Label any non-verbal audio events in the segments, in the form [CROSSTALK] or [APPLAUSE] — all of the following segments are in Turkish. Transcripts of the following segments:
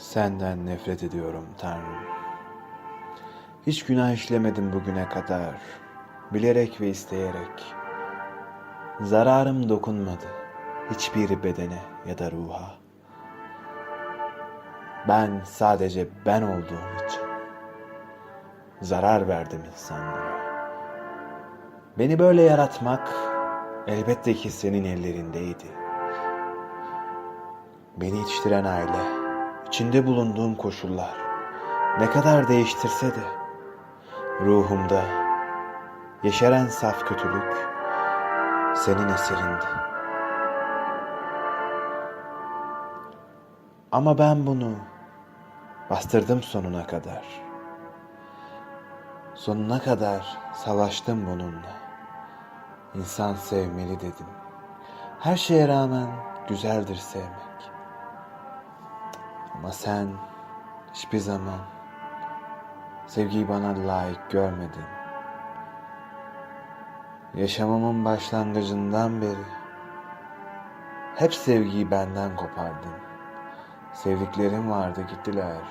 Senden nefret ediyorum Tanrım. Hiç günah işlemedim bugüne kadar. Bilerek ve isteyerek. Zararım dokunmadı hiçbir bedene ya da ruha. Ben sadece ben olduğum için zarar verdim insanlara. Beni böyle yaratmak elbette ki senin ellerindeydi. Beni yetiştiren aile, içinde bulunduğum koşullar ne kadar değiştirse de ruhumda yeşeren saf kötülük senin eserindi. Ama ben bunu bastırdım sonuna kadar. Sonuna kadar savaştım bununla. İnsan sevmeli dedim. Her şeye rağmen güzeldir sevmek. Ama sen hiçbir zaman sevgiyi bana layık görmedin. Yaşamımın başlangıcından beri hep sevgiyi benden kopardın. Sevdiklerim vardı gittiler.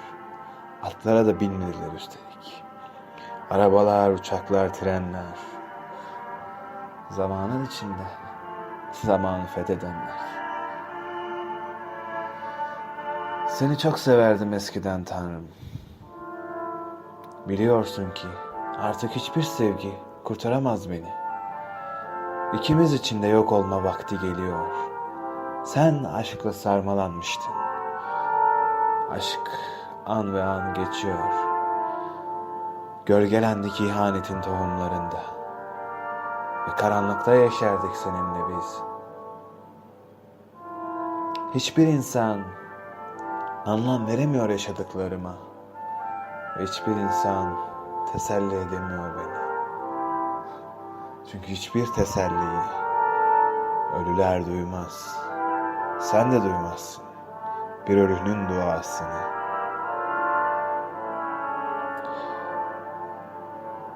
Atlara da binmediler üstelik. Arabalar, uçaklar, trenler. Zamanın içinde zamanı fethedenler. Seni çok severdim eskiden Tanrım. Biliyorsun ki artık hiçbir sevgi kurtaramaz beni. İkimiz için de yok olma vakti geliyor. Sen aşkla sarmalanmıştın. Aşk an ve an geçiyor. Gölgelendik ihanetin tohumlarında. Ve karanlıkta yaşardık seninle biz. Hiçbir insan anlam veremiyor yaşadıklarıma. Hiçbir insan teselli edemiyor beni. Çünkü hiçbir teselliyi ölüler duymaz. Sen de duymazsın bir ölünün duasını.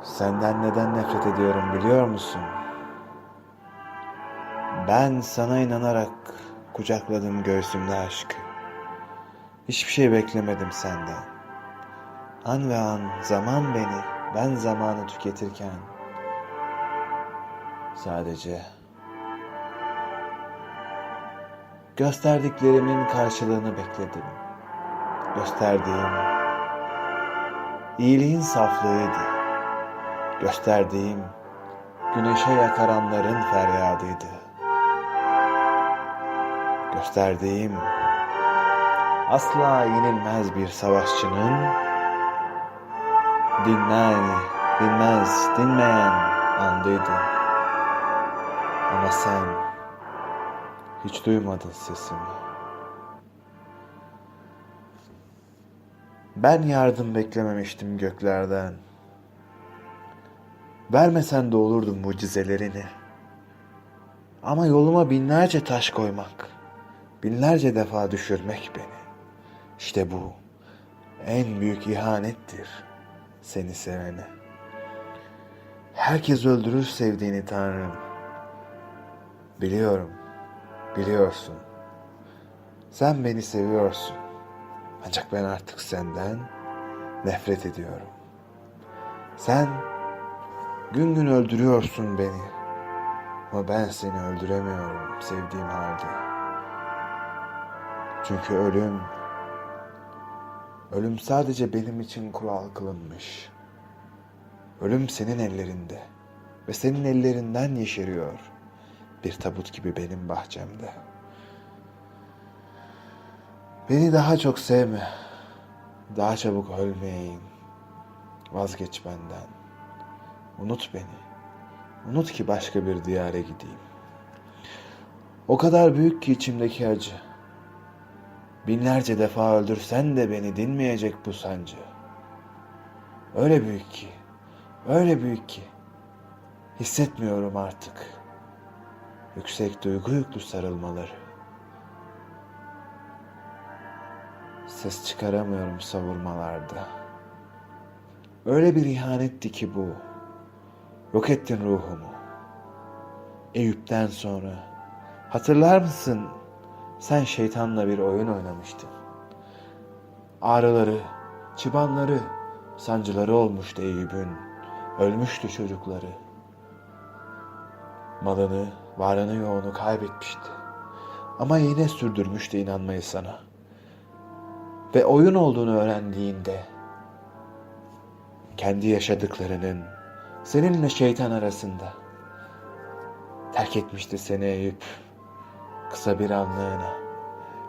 Senden neden nefret ediyorum biliyor musun? Ben sana inanarak kucakladım göğsümde aşkı. Hiçbir şey beklemedim senden. An ve an zaman beni, ben zamanı tüketirken sadece gösterdiklerimin karşılığını bekledim. Gösterdiğim iyiliğin saflığıydı. Gösterdiğim güneşe yakaranların feryadıydı. Gösterdiğim asla yenilmez bir savaşçının dinlen, dinmez, dinmeyen andıydı. Ama sen hiç duymadın sesimi. Ben yardım beklememiştim göklerden. Vermesen de olurdu mucizelerini. Ama yoluma binlerce taş koymak, binlerce defa düşürmek beni. İşte bu en büyük ihanettir seni sevene. Herkes öldürür sevdiğini Tanrım. Biliyorum, biliyorsun. Sen beni seviyorsun. Ancak ben artık senden nefret ediyorum. Sen gün gün öldürüyorsun beni. Ama ben seni öldüremiyorum sevdiğim halde. Çünkü ölüm Ölüm sadece benim için kural kılınmış. Ölüm senin ellerinde ve senin ellerinden yeşeriyor. Bir tabut gibi benim bahçemde. Beni daha çok sevme. Daha çabuk ölmeyeyim. Vazgeç benden. Unut beni. Unut ki başka bir diyara gideyim. O kadar büyük ki içimdeki acı. Binlerce defa öldürsen de beni dinmeyecek bu sancı. Öyle büyük ki, öyle büyük ki. Hissetmiyorum artık. Yüksek duygu yüklü sarılmaları. Ses çıkaramıyorum savurmalarda. Öyle bir ihanetti ki bu. Yok ettin ruhumu. Eyüp'ten sonra. Hatırlar mısın sen şeytanla bir oyun oynamıştın. Ağrıları, çıbanları, sancıları olmuştu Eyüp'ün. Ölmüştü çocukları. Malını, varını yoğunu kaybetmişti. Ama yine sürdürmüştü inanmayı sana. Ve oyun olduğunu öğrendiğinde kendi yaşadıklarının seninle şeytan arasında terk etmişti seni Eyüp kısa bir anlığına.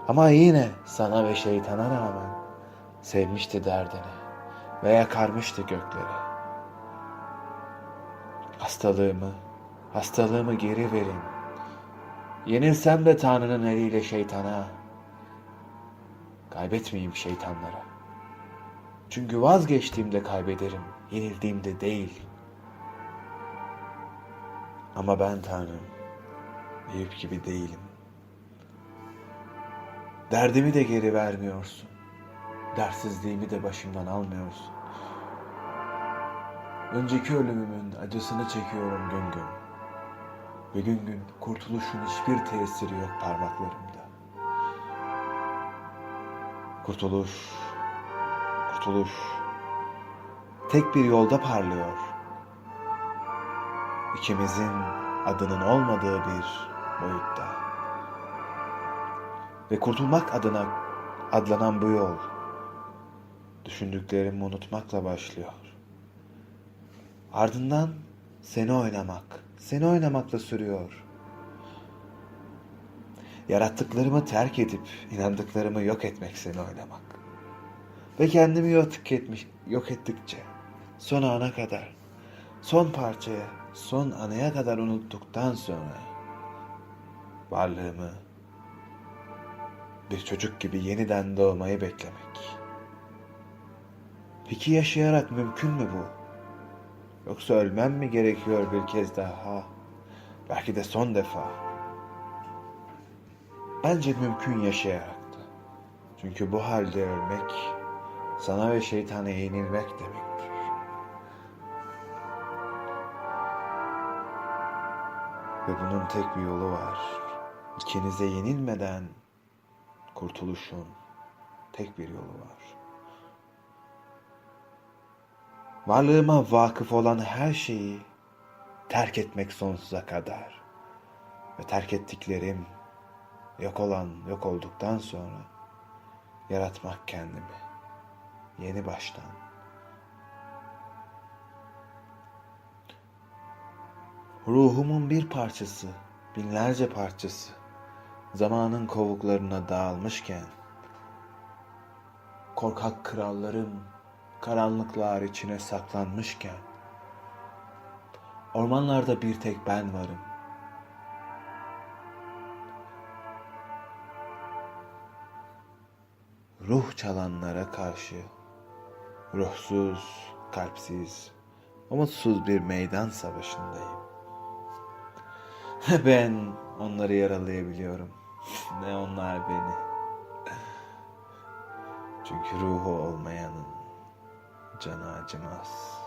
Ama yine sana ve şeytana rağmen sevmişti derdini ve yakarmıştı gökleri. Hastalığımı, hastalığımı geri verin. Yenilsem de Tanrı'nın eliyle şeytana, kaybetmeyeyim şeytanlara. Çünkü vazgeçtiğimde kaybederim, yenildiğimde değil. Ama ben Tanrım, Eyüp gibi değilim. Derdimi de geri vermiyorsun. Dersizliğimi de başımdan almıyorsun. Önceki ölümümün acısını çekiyorum gün gün. Ve gün gün kurtuluşun hiçbir tesiri yok parmaklarımda. Kurtuluş, kurtuluş tek bir yolda parlıyor. İkimizin adının olmadığı bir boyutta. Ve kurtulmak adına adlanan bu yol düşündüklerimi unutmakla başlıyor. Ardından seni oynamak, seni oynamakla sürüyor. Yarattıklarımı terk edip inandıklarımı yok etmek seni oynamak. Ve kendimi yok etmiş, yok ettikçe son ana kadar, son parçaya, son anaya kadar unuttuktan sonra varlığımı bir çocuk gibi yeniden doğmayı beklemek. Peki yaşayarak mümkün mü bu? Yoksa ölmem mi gerekiyor bir kez daha? Belki de son defa. Bence mümkün yaşayarak da. Çünkü bu halde ölmek sana ve şeytana yenilmek demektir. Ve bunun tek bir yolu var. İkinize yenilmeden kurtuluşun tek bir yolu var. Varlığıma vakıf olan her şeyi terk etmek sonsuza kadar. Ve terk ettiklerim yok olan yok olduktan sonra yaratmak kendimi yeni baştan. Ruhumun bir parçası, binlerce parçası zamanın kovuklarına dağılmışken korkak krallarım karanlıklar içine saklanmışken ormanlarda bir tek ben varım. Ruh çalanlara karşı ruhsuz, kalpsiz, umutsuz bir meydan savaşındayım. [LAUGHS] Ben onları yaralayabiliyorum. Ne onlar beni. Çünkü ruhu olmayanın canı acımaz.